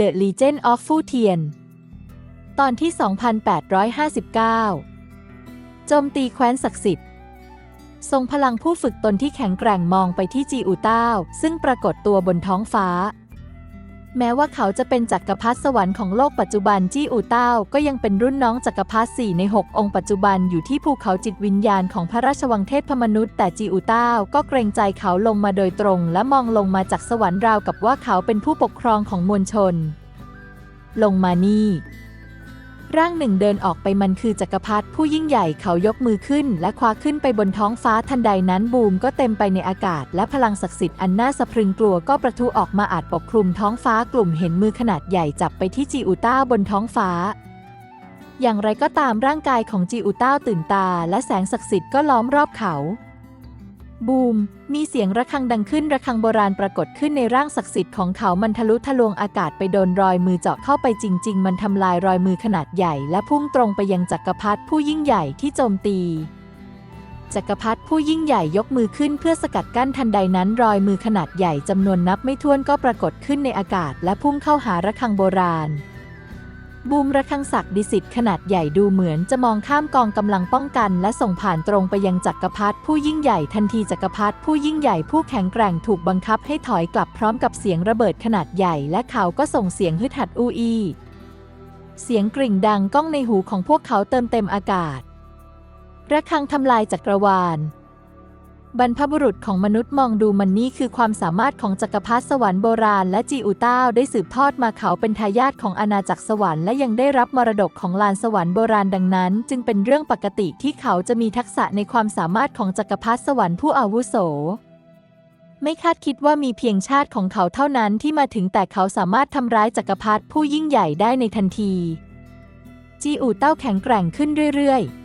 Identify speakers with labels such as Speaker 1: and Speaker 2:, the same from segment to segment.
Speaker 1: The Legend of Fu Tian ตอนที่ 2859 โจมตีแคว้นศักดิ์สิทธิ์ ทรงพลังผู้ฝึกตนที่แข็งแกร่งมองไปที่จีอูต้าซึ่งปรากฏตัวบนท้องฟ้า แม้ว่าเขาจะเป็นจักรพรรดิสวรรค์ของโลกปัจจุบันจีอูเต้าก็ยังเป็นรุ่นน้องจักรพรรดิสี่ใน 6 องค์ปัจจุบันอยู่ที่ภูเขาจิตวิญญาณของพระราชวังเทพมนุษย์แต่จีอูเต้าก็เกรงใจเขาลงมาโดยตรง และมองลงมาจากสวรรค์ราวกับว่าเขาเป็นผู้ปกครองของมวลชน ลงมานี่ ร่างหนึ่งเดินออกไปมันคือจักรพรรดิผู้ยิ่งใหญ่เขายกมือขึ้น และคว้าขึ้นไปบนท้องฟ้าทันใดนั้นบูมก็เต็มไปในอากาศ และพลังศักดิ์สิทธิ์อันน่าสะพรึงกลัวก็ประทุออกมาอาจปกคลุมท้องฟ้ากลุ่มเห็นมือขนาดใหญ่จับไปที่จีอูต้าบนท้องฟ้า อย่างไรก็ตามร่างกายของจีอูต้าตื่นตา และแสงศักดิ์สิทธิ์ก็ล้อมรอบเขา บูม มีเสียงระฆังดังขึ้นระฆังโบราณปรากฏขึ้นในร่างศักดิ์สิทธิ์ของเขามันทะลุทะลวงอากาศไปโดนรอยมือเจาะเข้าไปจริง ๆ มันทำลายรอยมือขนาดใหญ่ และพุ่งตรงไปยังจักรพรรดิผู้ยิ่งใหญ่ที่โจมตี จักรพรรดิผู้ยิ่งใหญ่ยกมือขึ้นเพื่อสกัดกั้นทันใดนั้น รอยมือขนาดใหญ่จำนวนนับไม่ถ้วนก็ปรากฏขึ้นในอากาศ และพุ่งเข้าหาระฆังโบราณ บูมระฆังศักดิ์ดิสิตขนาดใหญ่ดูเหมือนจะมองข้ามกองกำลังป้องกัน และส่งผ่านตรงไปยังจักรพรรดิผู้ยิ่งใหญ่ทันทีจักรพรรดิผู้ยิ่งใหญ่ผู้แข็งแกร่งถูกบังคับให้ถอยกลับพร้อมกับเสียงระเบิดขนาดใหญ่ และเขาก็ส่งเสียงฮึดหัดอูอีเสียงกริ่งดังก้องในหูของพวกเขาเติมเต็มอากาศระฆังทำลายจักรวาล บรรพบุรุษของมนุษย์มองดูมันนี่คือความสามารถของจักรพรรดิสวรรค์โบราณและจีอูต้าได้สืบทอดมาเขาเป็นทายาทของอาณาจักรสวรรค์และยังได้รับมรดกของลานสวรรค์โบราณดังนั้น จึงเป็นเรื่องปกติที่เขาจะมีทักษะในความสามารถของจักรพรรดิสวรรค์ผู้อาวุโส ไม่คาดคิดว่ามีเพียงชาติของเขาเท่านั้นที่มาถึงแต่เขาสามารถทำร้ายจักรพรรดิผู้ยิ่งใหญ่ได้ในทันที จีอูเต้าแข็งแกร่งขึ้นเรื่อยๆ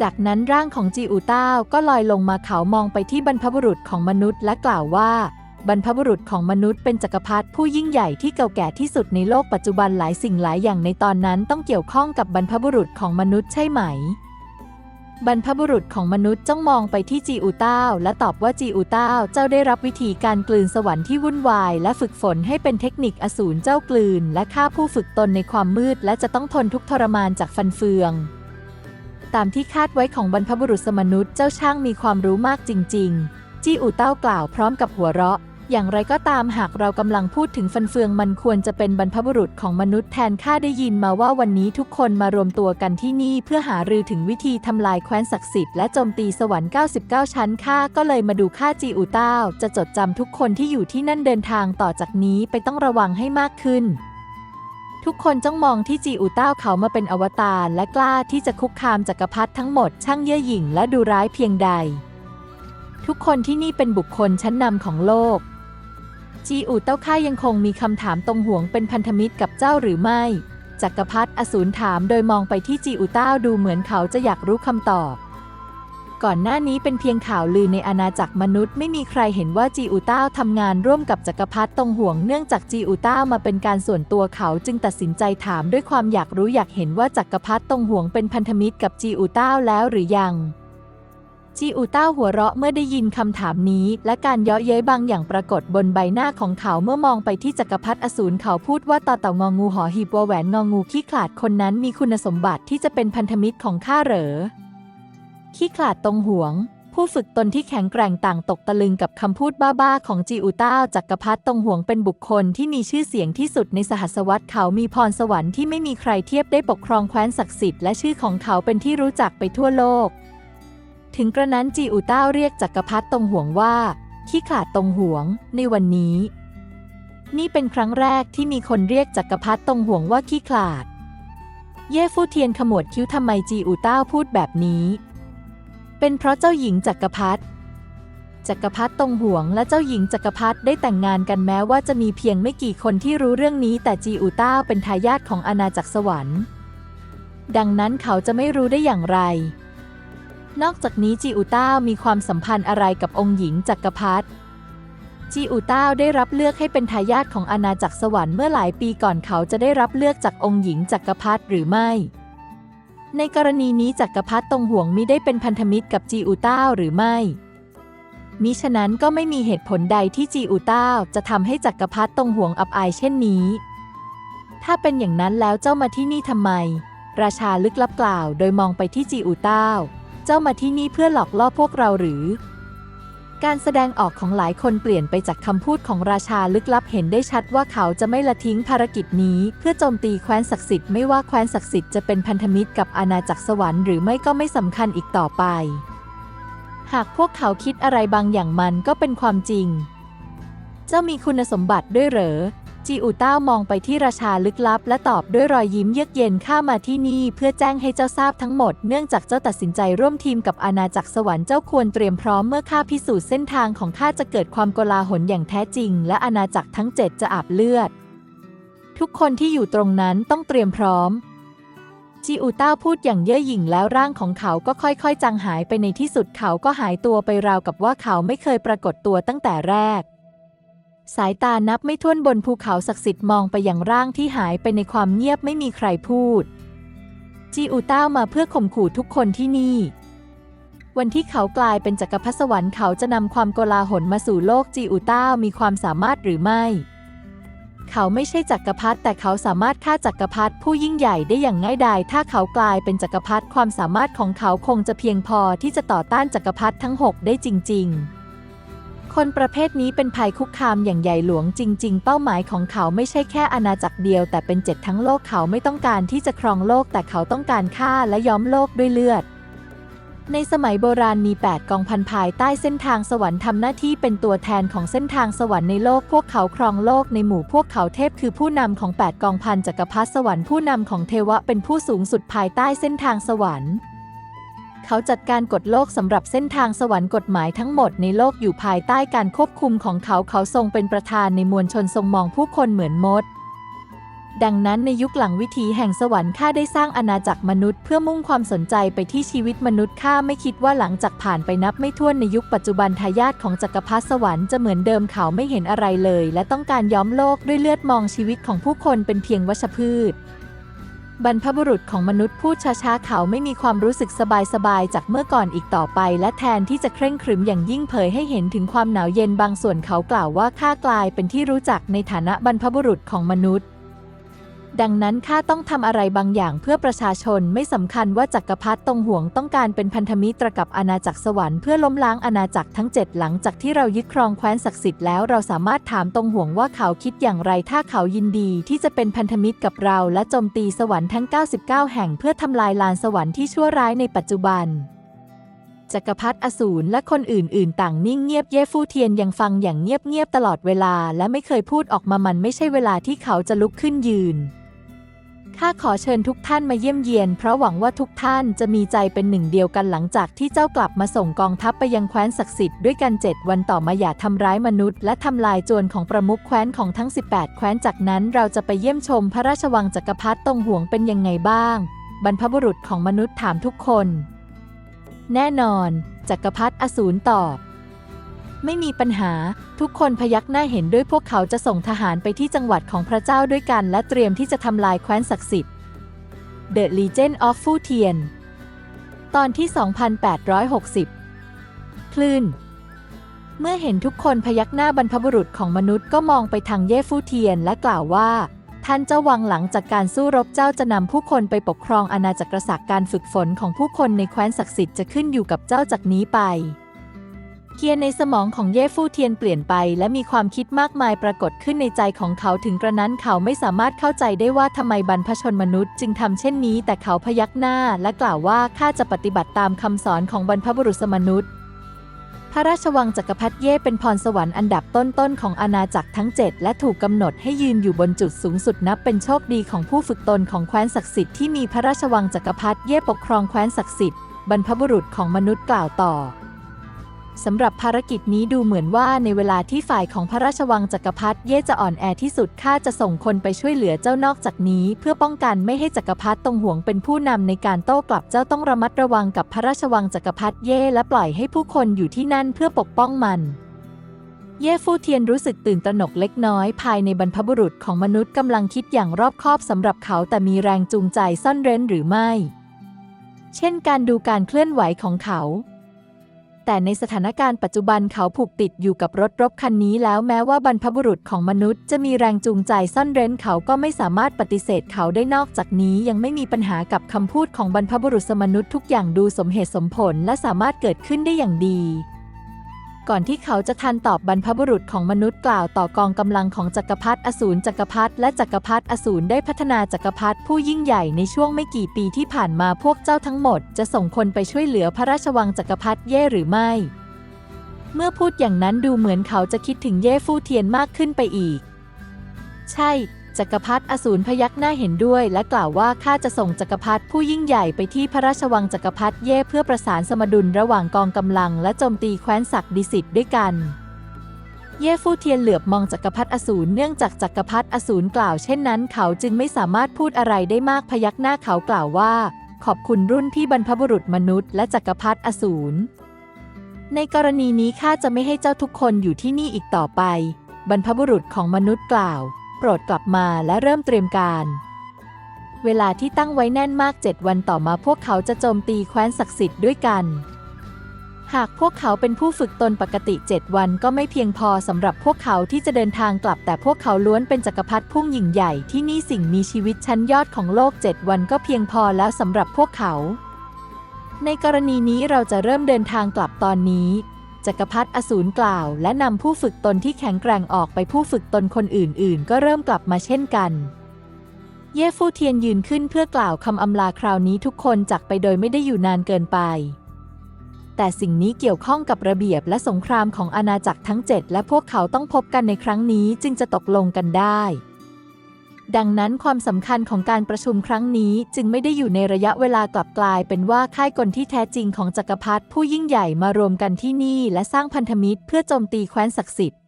Speaker 1: จากนั้นร่างของจีอูต้าก็ลอยลงมาเขามองไปที่บรรพบุรุษของมนุษย์และกล่าวว่า บรรพบุรุษของมนุษย์เป็นจักรพรรดิผู้ยิ่งใหญ่ที่เก่าแก่ที่สุดในโลกปัจจุบันหลายสิ่งหลายอย่างในตอนนั้นต้องเกี่ยวข้องกับบรรพบุรุษของมนุษย์ใช่ไหม บรรพบุรุษของมนุษย์จ้องมองไปที่จีอูต้าและตอบว่าจีอูต้าเจ้าได้รับวิธีการกลืนสวรรค์ที่วุ่นวาย และฝึกฝนให้เป็นเทคนิคอสูรเจ้ากลืน และฆ่าผู้ฝึกตนในความมืด และจะต้องทนทุกทรมานจากฟันเฟือง ตามที่คาดไว้ของบรรพบุรุษมนุษย์เจ้าช่างมีความรู้มากจริง ๆ จี้อู่เต้ากล่าวพร้อมกับหัวเราะ อย่างไรก็ตามหากเรากำลังพูดถึงฟันเฟืองมันควรจะเป็นบรรพบุรุษของมนุษย์แทนข้าได้ยินมาว่าวันนี้ทุกคนมารวมตัวกันที่นี่เพื่อหารือถึงวิธีทำลายแคว้นศักดิ์สิทธิ์และโจมตีสวรรค์ 99 ชั้นข้าก็เลยมาดูข้าจีอูเต้าจะจดจำทุกคนที่อยู่ที่นั่นเดินทางต่อจากนี้ไปต้องระวังให้มากขึ้น ทุกคนจ้องมองที่จีอูเต้าเขามาเป็นอวตารและกล้าที่จะคุกคามจักรพรรดิทั้งหมดช่างเย่อหยิ่งและดูร้ายเพียงใด ทุกคนที่นี่เป็นบุคคลชั้นนำของโลก จีอูเต้าข้ายังคงมีคำถามตรงห่วงเป็นพันธมิตรกับเจ้าหรือไม่ จักรพรรดิอสูรถามโดยมองไปที่จีอูเต้าดูเหมือนเขาจะอยากรู้คำตอบ ก่อนหน้านี้เป็นเพียงข่าวลือในอาณาจักรมนุษย์ไม่มีใครเห็นว่าจีอูต้าทำงานร่วมกับจักรพรรดิตงห่วงเนื่องจากจีอูต้ามาเป็นการส่วนตัวเขาจึงตัดสินใจถามด้วยความอยากรู้อยากเห็นว่าจักรพรรดิตงห่วงเป็นพันธมิตรกับจีอูต้าแล้วหรือยังจีอูต้าหัวเราะเมื่อได้ยินคำถามนี้ และการเยาะเย้ยบางอย่างปรากฏบนใบหน้าของเขาเมื่อมองไปที่จักรพรรดิอสูรเขาพูดว่าต่อเต่างองูหอหีบวแหวนงองูขี้ขลาดคนนั้นมีคุณสมบัติที่จะเป็นพันธมิตรของข้าเหรอ ขี้ขลาดตรงห่วง ผู้ฝึกตนที่แข็งแกร่งต่างตกตะลึงกับคำพูดบ้าๆของจีอูต้าจักรพรรดิตรงห่วงเป็นบุคคลที่มีชื่อเสียงที่สุดในสหัสวรรษเขามีพรสวรรค์ที่ไม่มีใครเทียบได้ปกครองแคว้นศักดิ์สิทธิ์และชื่อของเขาเป็นที่รู้จักไปทั่วโลก ถึงกระนั้นจีอูต้าเรียกจักรพรรดิตรงห่วงว่าขี้ขลาดตรงห่วง ในวันนี้ นี่เป็นครั้งแรกที่มีคนเรียกจักรพรรดิตรงห่วงว่าขี้ขลาด เย่ฟู่เทียนขมวดคิ้วทำไมจีอูต้าพูดแบบนี้ เป็นเพราะเจ้าหญิงจักรพรรดิจักรพรรดิตรงห่วงและเจ้าหญิงจักรพรรดิได้แต่งงานกันแม้ว่าจะมีเพียงไม่กี่คนที่รู้เรื่องนี้ แต่จีอูต้าเป็นทายาทของอาณาจักรสวรรค์ ดังนั้นเขาจะไม่รู้ได้อย่างไร นอกจากนี้จีอูต้ามีความสัมพันธ์อะไรกับองค์หญิงจักรพรรดิจีอูต้าได้รับเลือกให้เป็นทายาทของอาณาจักรสวรรค์เมื่อหลายปีก่อนเขาจะได้รับเลือกจากองค์หญิงจักรพรรดิหรือไม่ ในกรณีนี้จักรพรรดิตรงห่วงมิได้เป็นพันธมิตรกับจีอูต้าหรือไม่ มิฉะนั้นก็ไม่มีเหตุผลใดที่จีอูต้าจะทำให้จักรพรรดิตรงห่วงอับอายเช่นนี้ ถ้าเป็นอย่างนั้นแล้วเจ้ามาที่นี่ทำไม ราชาลึกลับกล่าว โดยมองไปที่จีอูเต้าเจ้ามาที่นี่เพื่อหลอกล่อพวกเราหรือ การแสดงออกของหลายคนเปลี่ยนไปจากคำพูดของราชาลึกลับเห็นได้ชัดว่าเขาจะไม่ละทิ้งภารกิจนี้ เพื่อโจมตีแคว้นศักดิ์สิทธิ์ไม่ว่าแคว้นศักดิ์สิทธิ์จะเป็นพันธมิตรกับอาณาจักรสวรรค์หรือไม่ก็ไม่สำคัญอีกต่อไป หากพวกเขาคิดอะไรบางอย่างมันก็เป็นความจริง เจ้ามีคุณสมบัติด้วยเหรอ จีอูต้ามองไปที่ราชาลึกลับ และตอบด้วยรอยยิ้มเยือกเย็นข้ามาที่นี่ เพื่อแจ้งให้เจ้าทราบทั้งหมด เนื่องจากเจ้าตัดสินใจร่วมทีมกับอาณาจักรสวรรค์เจ้าควรเตรียมพร้อมเมื่อข้าพิสูจน์เส้นทางของข้าจะเกิดความโกลาหลอย่างแท้จริง และอาณาจักรทั้งเจ็ดจะอาบเลือด ทุกคนที่อยู่ตรงนั้นต้องเตรียมพร้อมจีอูต้าพูดอย่างเย่อหยิ่งแล้วร่างของเขาก็ค่อยๆ จางหายไปในที่สุดเขาก็หายตัวไปราวกับว่าเขาไม่เคยปรากฏตัวตั้งแต่แรก สายตานับไม่ถ้วนบนภูเขาศักดิ์สิทธิ์มองไปอยังร่างที่หายไปในความเงียบไม่มีใครพูด จีอูต้ามาเพื่อข่มขู่ทุกคนที่นี่ วันที่เขากลายเป็นจักรพรรดิสวรรค์เขาจะนำความโกลาหลมาสู่โลกจีอูต้ามีความสามารถหรือไม่ เขาไม่ใช่จักรพรรดิแต่เขาสามารถฆ่าจักรพรรดิผู้ยิ่งใหญ่ได้อย่างง่ายดายถ้าเขากลายเป็นจักรพรรดิความสามารถของเขาคงจะเพียงพอที่จะต่อต้านจักรพรรดิทั้งหกได้จริง ๆ คนประเภทนี้เป็นภัยคุกคามอย่างใหญ่หลวงจริง ๆ เป้าหมายของเขาไม่ใช่แค่อาณาจักรเดียว แต่เป็นเจ็ดทั้งโลกเขาไม่ต้องการที่จะครองโลก แต่เขาต้องการฆ่าและย้อมโลกด้วยเลือด ในสมัยโบราณมี 8 กองพันภายใต้เส้นทางสวรรค์ทำหน้าที่เป็นตัวแทนของเส้นทางสวรรค์ในโลกพวกเขาครองโลกในหมู่พวกเขาเทพคือผู้นำของ 8 กองพันจักรพรรดิสวรรค์ผู้นำของเทวะเป็นผู้สูงสุดภายใต้เส้นทางสวรรค์ เขาจัดการกฎโลกสำหรับเส้นทางสวรรค์กฎหมายทั้งหมดในโลกอยู่ภายใต้การควบคุมของเขาเขาทรงเป็นประธานในมวลชนทรงมองผู้คนเหมือนมด ดังนั้นในยุคหลังวิถีแห่งสวรรค์ข้าได้สร้างอาณาจักรมนุษย์เพื่อมุ่งความสนใจไปที่ชีวิตมนุษย์ข้าไม่คิดว่าหลังจากผ่านไปนับไม่ถ้วนในยุคปัจจุบันทายาทของจักรพรรดิสวรรค์จะเหมือนเดิมเขาไม่เห็นอะไรเลย และต้องการย้อมโลกด้วยเลือดมองชีวิตของผู้คนเป็นเพียงวัชพืช บรรพบุรุษของมนุษย์พูดช้าๆ เขาไม่มีความรู้สึกสบายๆ จากเมื่อก่อนอีกต่อไป และแทนที่จะเคร่งครึมอย่างยิ่งเผยให้เห็นถึงความหนาวเย็นบางส่วนเขากล่าวว่าข้ากลายเป็นที่รู้จักในฐานะบรรพบุรุษของมนุษย์ ดังนั้นข้าต้องทำอะไรบางอย่างเพื่อประชาชนไม่สำคัญว่าจักรพรรดิตรงห่วงต้องการเป็นพันธมิตรกับอาณาจักรสวรรค์เพื่อล้มล้างอาณาจักรทั้งเจ็ดหลังจากที่เรายึดครองแคว้นศักดิ์สิทธิ์แล้วเราสามารถถามตรงห่วงว่าเขาคิดอย่างไรถ้าเขายินดีที่จะเป็นพันธมิตรกับเราและโจมตีสวรรค์ทั้ง 99 แห่งเพื่อทำลายลานสวรรค์ที่ชั่วร้ายในปัจจุบันจักรพรรดิอสูรและคนอื่นๆ ต่างนิ่งเงียบเย่ฟู่เทียนยังฟังอย่างเงียบๆตลอดเวลาและไม่เคยพูดออกมามันไม่ใช่เวลาที่เขาจะลุกขึ้นยืน ข้าขอเชิญทุกท่านมาเยี่ยมเยียน เพราะหวังว่าทุกท่านจะมีใจเป็นหนึ่งเดียวกันหลังจากที่เจ้ากลับมาส่งกองทัพไปยังแคว้นศักดิ์สิทธิ์ด้วยกันเจ็ดวันต่อมาอย่าทำร้ายมนุษย์ และทำลายโจรของประมุขแคว้นของทั้ง 18 แคว้นจากนั้นเราจะไปเยี่ยมชมพระราชวังจักรพรรดิตรงห่วงเป็นยังไงบ้าง บรรพบุรุษของมนุษย์ถามทุกคน แน่นอนจักรพรรดิอสูรตอบ ไม่มีปัญหา ทุกคนพยักหน้าเห็นด้วยพวกเขาจะส่งทหารไปที่จังหวัดของพระเจ้าด้วยกัน และเตรียมที่จะทำลายแคว้นศักดิ์สิทธิ์ The Legend of Fu Tian ตอนที่ 2860 คลื่น เมื่อเห็นทุกคนพยักหน้าบรรพบุรุษของมนุษย์ก็มองไปทางเย่ฟูเทียนและกล่าวว่า ท่านเจ้าวังหลังจากการสู้รบเจ้าจะนำผู้คนไปปกครองอาณาจักรศักดิ์การฝึกฝนของผู้คนในแคว้นศักดิ์สิทธิ์จะขึ้นอยู่กับเจ้าจากนี้ไป เทียนในสมองของเย่ฟู่เทียนเปลี่ยนไป และมีความคิดมากมายปรากฏขึ้นในใจของเขาถึงกระนั้นเขาไม่สามารถเข้าใจได้ว่าทำไมบรรพชนมนุษย์จึงทำเช่นนี้ แต่เขาพยักหน้าและกล่าวว่าข้าจะปฏิบัติตามคำสอนของบรรพบุรุษมนุษย์ พระราชวังจักรพรรดิเย่เป็นพรสวรรค์อันดับต้นๆของอาณาจักรทั้ง 7 และถูกกำหนดให้ยืนอยู่บนจุดสูงสุดนับเป็นโชคดีของผู้ฝึกตนของแคว้นศักดิ์สิทธิ์ที่มีพระราชวังจักรพรรดิเย่ปกครองแคว้นศักดิ์สิทธิ์บรรพบุรุษของมนุษย์กล่าวต่อ สำหรับภารกิจนี้ดูเหมือนว่าในเวลาที่ฝ่ายของพระราชวังจักรพรรดิเย่จะอ่อนแอที่สุดข้าจะส่งคนไปช่วยเหลือเจ้านอกจากนี้ เพื่อป้องกันไม่ให้จักรพรรดิตรงห่วงเป็นผู้นำในการโต้กลับเจ้าต้องระมัดระวังกับพระราชวังจักรพรรดิเย่และปล่อยให้ผู้คนอยู่ที่นั่นเพื่อปกป้องมันเย่ฟู่เทียนรู้สึกตื่นตระหนกเล็กน้อยภายในบรรพบุรุษของมนุษย์กำลังคิดอย่างรอบคอบสำหรับเขาแต่มีแรงจูงใจซ่อนเร้นหรือไม่ เช่นการดูการเคลื่อนไหวของเขา แต่ในสถานการณ์ปัจจุบันเขาผูกติดอยู่กับรถรบคันนี้แล้วแม้ว่าบรรพบุรุษของมนุษย์จะมีแรงจูงใจซ่อนเร้นเขาก็ไม่สามารถปฏิเสธเขาได้นอกจากนี้ยังไม่มีปัญหากับคำพูดของบรรพบุรุษมนุษย์ทุกอย่างดูสมเหตุสมผลและสามารถเกิดขึ้นได้อย่างดี ก่อนที่เขาจะทันตอบบรรพบุรุษของมนุษย์กล่าวต่อกองกำลังของจักรพรรดิอสูรจักรพรรดิและจักรพรรดิอสูรได้พัฒนาจักรพรรดิผู้ยิ่งใหญ่ในช่วงไม่กี่ปีที่ผ่านมาพวกเจ้าทั้งหมด จะส่งคนไปช่วยเหลือพระราชวังจักรพรรดิเย่หรือไม่ เมื่อพูดอย่างนั้นดูเหมือนเขาจะคิดถึงเย่ฟู่เทียนมากขึ้นไปอีก ใช่ จักรพรรดิอสูรพยักหน้าเห็นด้วย และกล่าวว่าข้าจะส่งจักรพรรดิผู้ยิ่งใหญ่ไปที่พระราชวังจักรพรรดิเย่เพื่อประสานสมดุลระหว่างกองกำลัง และโจมตีแคว้นศักดิสิทธิ์ด้วยกัน เย่ฟู่เทียนเหลือบมองจักรพรรดิอสูรเนื่องจากจักรพรรดิอสูรกล่าวเช่นนั้น เขาจึงไม่สามารถพูดอะไรได้มากพยักหน้าเขากล่าวว่า ขอบคุณรุ่นพี่บรรพบุรุษมนุษย์และจักรพรรดิอสูรในกรณีนี้ข้าจะไม่ให้เจ้าทุกคนอยู่ที่นี่อีกต่อไป บรรพบุรุษของมนุษย์กล่าว รดกลับมาและเริ่มเตรียมการ เวลาที่ตั้งไว้แน่นมากเจ็ดวันต่อมาพวกเขาจะโจมตีแคว้นศักดิ์สิทธิ์ด้วยกัน หากพวกเขาเป็นผู้ฝึกตนปกติ7วันก็ไม่เพียงพอสำหรับพวกเขาที่จะเดินทางกลับ แต่พวกเขาล้วนเป็นจักรพรรดิพุ่งยิ่งใหญ่ที่นี่สิ่งมีชีวิตชั้นยอดของโลก7วันก็เพียงพอแล้วสำหรับพวกเขาในกรณีนี้เราจะเริ่มเดินทางกลับตอนนี้ จักรพรรดิอสูรกล่าว และนำผู้ฝึกตนที่แข็งแกร่งออกไปผู้ฝึกตนคนอื่นๆ ก็เริ่มกลับมาเช่นกัน เย่ฟู่เทียนยืนขึ้นเพื่อกล่าวคำอำลาคราวนี้ทุกคนจากไปโดยไม่ได้อยู่นานเกินไป แต่สิ่งนี้เกี่ยวข้องกับระเบียบและสงครามของอาณาจักรทั้ง 7 และพวกเขาต้องพบกันในครั้งนี้จึงจะตกลงกันได้ ดังนั้นความสำคัญของการประชุมครั้งนี้จึงไม่ได้อยู่ในระยะเวลากลับกลายเป็นว่าค่ายกลที่แท้จริงของจักรพรรดิผู้ยิ่งใหญ่มารวมกันที่นี่และสร้างพันธมิตรเพื่อโจมตีแคว้นศักดิ์สิทธิ์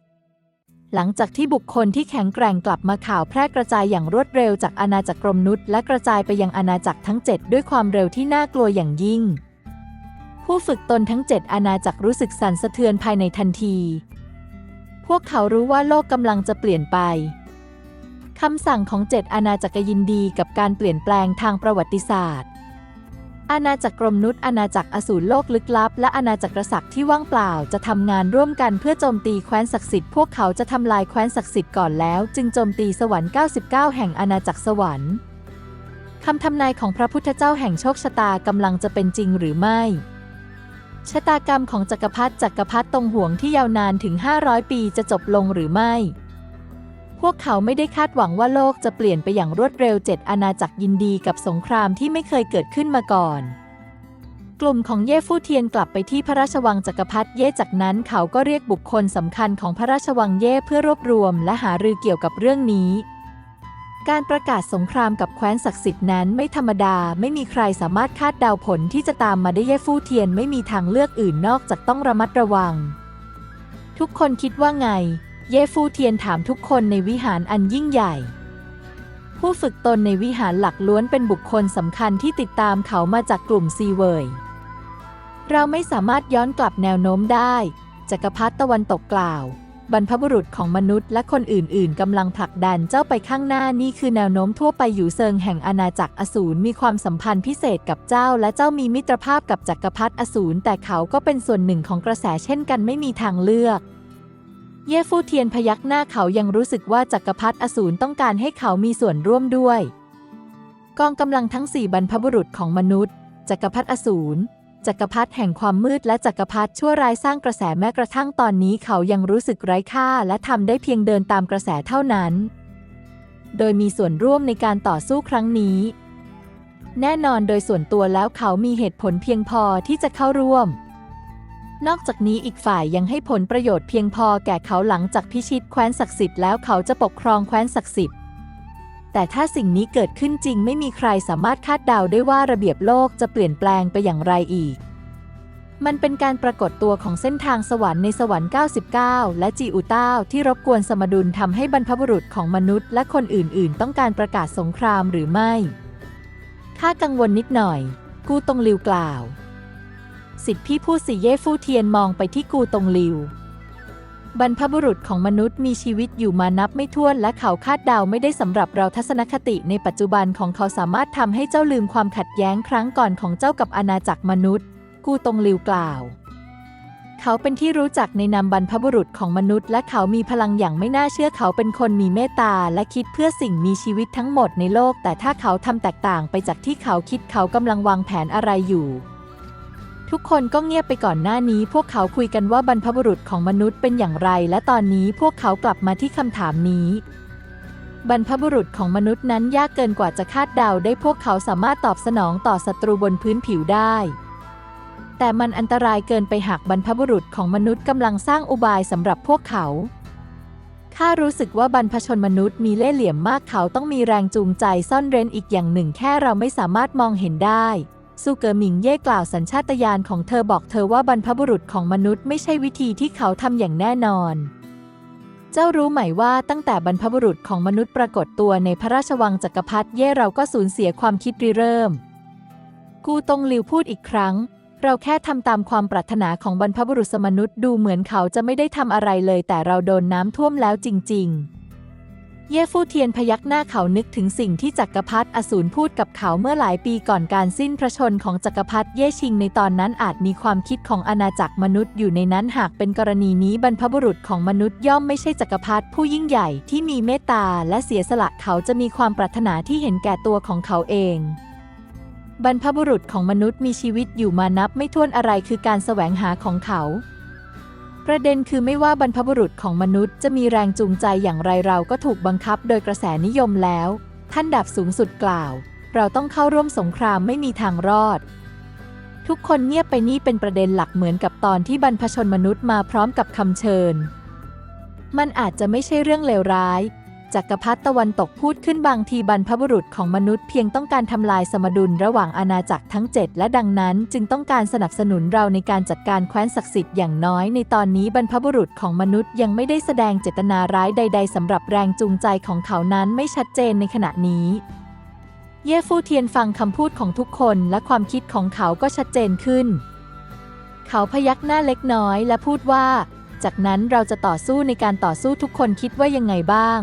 Speaker 1: หลังจากที่บุคคลที่แข็งแกร่งกลับมาข่าวแพร่กระจายอย่างรวดเร็วจากอาณาจักรกรมนุษย์และกระจายไปยังอาณาจักรทั้ง 7 ด้วยความเร็วที่น่ากลัวอย่างยิ่ง ผู้ฝึกตนทั้ง 7 อาณาจักรรู้สึกสั่นสะเทือนภายในทันที พวกเขารู้ว่าโลกกำลังจะเปลี่ยนไป คำสั่งของเจ็ดอาณาจักรยินดีกับการเปลี่ยนแปลงทางประวัติศาสตร์ อาณาจักรกรมนุษย์อาณาจักรอสูรโลกลึกลับ และอาณาจักรศักดิ์ที่ว่างเปล่าจะทำงานร่วมกันเพื่อโจมตีแคว้นศักดิ์สิทธิ์พวกเขาจะทำลายแคว้นศักดิ์สิทธิ์ก่อนแล้ว จึงโจมตีสวรรค์ 99 แห่งอาณาจักรสวรรค์คำทำนายของพระพุทธเจ้าแห่งโชคชะตากำลังจะเป็นจริงหรือไม่ ชะตากรรมของจักรพรรดิจักรพรรดิตรงห่วงที่ยาวนานถึง 500 ปีจะจบลงหรือไม่ พวกเขาไม่ได้คาดหวังว่าโลกจะเปลี่ยนไปอย่างรวดเร็วเจ็ดอาณาจักรยินดีกับสงครามที่ไม่เคยเกิดขึ้นมาก่อน กลุ่มของเย่ฟู่เทียนกลับไปที่พระราชวังจักรพรรดิเย่จากนั้นเขาก็เรียกบุคคลสำคัญของพระราชวังเย่เพื่อรวบรวมและหารือเกี่ยวกับเรื่องนี้การประกาศสงครามกับแคว้นศักดิ์สิทธิ์นั้นไม่ธรรมดาไม่มีใครสามารถคาดเดาผลที่จะตามมาได้เย่ฟู่เทียนไม่มีทางเลือกอื่นนอกจากต้องระมัดระวัง ทุกคนคิดว่าไง เย่ฟู่เทียนถามทุกคนในวิหารอันยิ่งใหญ่ ผู้ฝึกตนในวิหารหลักล้วนเป็นบุคคลสำคัญที่ติดตามเขามาจากกลุ่มซีเวยเราไม่สามารถย้อนกลับแนวโน้มได้จักรพรรดิตะวันตกกล่าว บรรพบุรุษของมนุษย์และคนอื่น ๆ กำลังผลักดันเจ้าไปข้างหน้านี่คือแนวโน้มทั่วไปอยู่เซิงแห่งอาณาจักรอสูรมีความสัมพันธ์พิเศษกับเจ้า และเจ้ามีมิตรภาพกับจักรพรรดิอสูรแต่เขาก็เป็นส่วนหนึ่งของกระแสเช่นกันไม่มีทางเลือก เย่ฟู่เทียนพยักหน้าเขายังรู้สึกว่าจักรพรรดิอสูรต้องการให้เขามีส่วนร่วมด้วย กองกำลังทั้งสี่บรรพบุรุษของมนุษย์ จักรพรรดิอสูรจักรพรรดิแห่งความมืดและจักรพรรดิชั่วร้ายสร้างกระแสแม้กระทั่งตอนนี้เขายังรู้สึกไร้ค่าและทำได้เพียงเดินตามกระแสเท่านั้น โดยมีส่วนร่วมในการต่อสู้ครั้งนี้ แน่นอนโดยส่วนตัวแล้วเขามีเหตุผลเพียงพอที่จะเข้าร่วม นอกจากนี้อีกฝ่ายยังให้ผลประโยชน์เพียงพอแก่เขาหลังจากพิชิตแคว้นศักดิ์สิทธิ์แล้วเขาจะปกครองแคว้นศักดิ์สิทธิ์ แต่ถ้าสิ่งนี้เกิดขึ้นจริงไม่มีใครสามารถคาดเดาได้ว่าระเบียบโลกจะเปลี่ยนแปลงไปอย่างไรอีก มันเป็นการปรากฏตัวของเส้นทางสวรรค์ในสวรรค์ 99 และจีอูต้าที่รบกวนสมดุลทำให้บรรพบุรุษของมนุษย์ และคนอื่น ๆ ต้องการประกาศสงครามหรือไม่ข้ากังวลนิดหน่อย กูตงลิวกล่าว สิทธิพี่ผู้สีเย่ฟู่เทียนมองไปที่กูตงหลิว บรรพบุรุษของมนุษย์มีชีวิตอยู่มานับไม่ถ้วนและเขาคาดเดาไม่ได้สำหรับเราทัศนคติในปัจจุบันของเขาสามารถทำให้เจ้าลืมความขัดแย้งครั้งก่อนของเจ้ากับอาณาจักรมนุษย์ กูตงหลิวกล่าว เขาเป็นที่รู้จักในนามบรรพบุรุษของมนุษย์ และเขามีพลังอย่างไม่น่าเชื่อเขาเป็นคนมีเมตตาและคิดเพื่อสิ่งมีชีวิตทั้งหมดในโลก แต่ถ้าเขาทำแตกต่างไปจากที่เขาคิดเขากำลังวางแผนอะไรอยู่ ทุกคนก็เงียบไปก่อนหน้านี้ พวกเขาคุยกันว่าบรรพบุรุษของมนุษย์เป็นอย่างไร และตอนนี้พวกเขากลับมาที่คำถามนี้ บรรพบุรุษของมนุษย์นั้นยากเกินกว่าจะคาดเดาได้พวกเขาสามารถตอบสนองต่อศัตรูบนพื้นผิวได้ แต่มันอันตรายเกินไปหากบรรพบุรุษของมนุษย์กำลังสร้างอุบายสำหรับพวกเขาข้ารู้สึกว่าบรรพชนมนุษย์มีเล่ห์เหลี่ยมมากเขาต้องมีแรงจูงใจซ่อนเร้นอีกอย่างหนึ่งแค่เราไม่สามารถมองเห็นได้ ซูเกอร์หมิงเย่กล่าวสัญชาตญาณของเธอบอกเธอว่าบรรพบุรุษของมนุษย์ไม่ใช่วิธีที่เขาทำอย่างแน่นอน เจ้ารู้ไหมว่าตั้งแต่บรรพบุรุษของมนุษย์ปรากฏตัวในพระราชวังจักรพรรดิเย่เราก็สูญเสียความคิดริเริ่ม กูตงหลิวพูดอีกครั้ง เราแค่ทำตามความปรารถนาของบรรพบุรุษมนุษย์ดูเหมือนเขาจะไม่ได้ทำอะไรเลย แต่เราโดนน้ำท่วมแล้วจริง ๆ เย่ฟู่เทียนพยักหน้าเขานึกถึงสิ่งที่จักรพรรดิอสูรพูดกับเขาเมื่อหลายปีก่อนการสิ้นพระชนของจักรพรรดิเย่ชิงในตอนนั้นอาจมีความคิดของอาณาจักรมนุษย์อยู่ในนั้นหากเป็นกรณีนี้บรรพบุรุษของมนุษย์ย่อมไม่ใช่จักรพรรดิผู้ยิ่งใหญ่ที่มีเมตตาและเสียสละเขาจะมีความปรารถนาที่เห็นแก่ตัวของเขาเองบรรพบุรุษของมนุษย์มีชีวิตอยู่มานับไม่ถ้วนอะไรคือการแสวงหาของเขา ประเด็นคือไม่ว่าบรรพบุรุษของมนุษย์จะมีแรงจูงใจอย่างไรเราก็ถูกบังคับโดยกระแสนิยมแล้ว ท่านดับสูงสุดกล่าว เราต้องเข้าร่วมสงครามไม่มีทางรอด ทุกคนเงียบไปนี่เป็นประเด็นหลักเหมือนกับตอนที่บรรพชนมนุษย์มาพร้อมกับคำเชิญ มันอาจจะไม่ใช่เรื่องเลวร้าย จักรพรรดิตะวันตกพูดขึ้นบางทีบรรพบุรุษของมนุษย์เพียงต้องการทำลายสมดุลระหว่างอาณาจักรทั้ง 7 และดังนั้น จึงต้องการสนับสนุนเราในการจัดการแคว้นศักดิ์สิทธิ์อย่างน้อยในตอนนี้บรรพบุรุษของมนุษย์ยังไม่ได้แสดงเจตนาร้ายใด ๆสำหรับแรงจูงใจของเขานั้นไม่ชัดเจนในขณะนี้ เย่ฟู่เทียนฟังคำพูดของทุกคนและความคิดของเขาก็ชัดเจนขึ้น เขาพยักหน้าเล็กน้อยและพูดว่า จากนั้นเราจะต่อสู้ในการต่อสู้ทุกคนคิดว่ายังไงบ้าง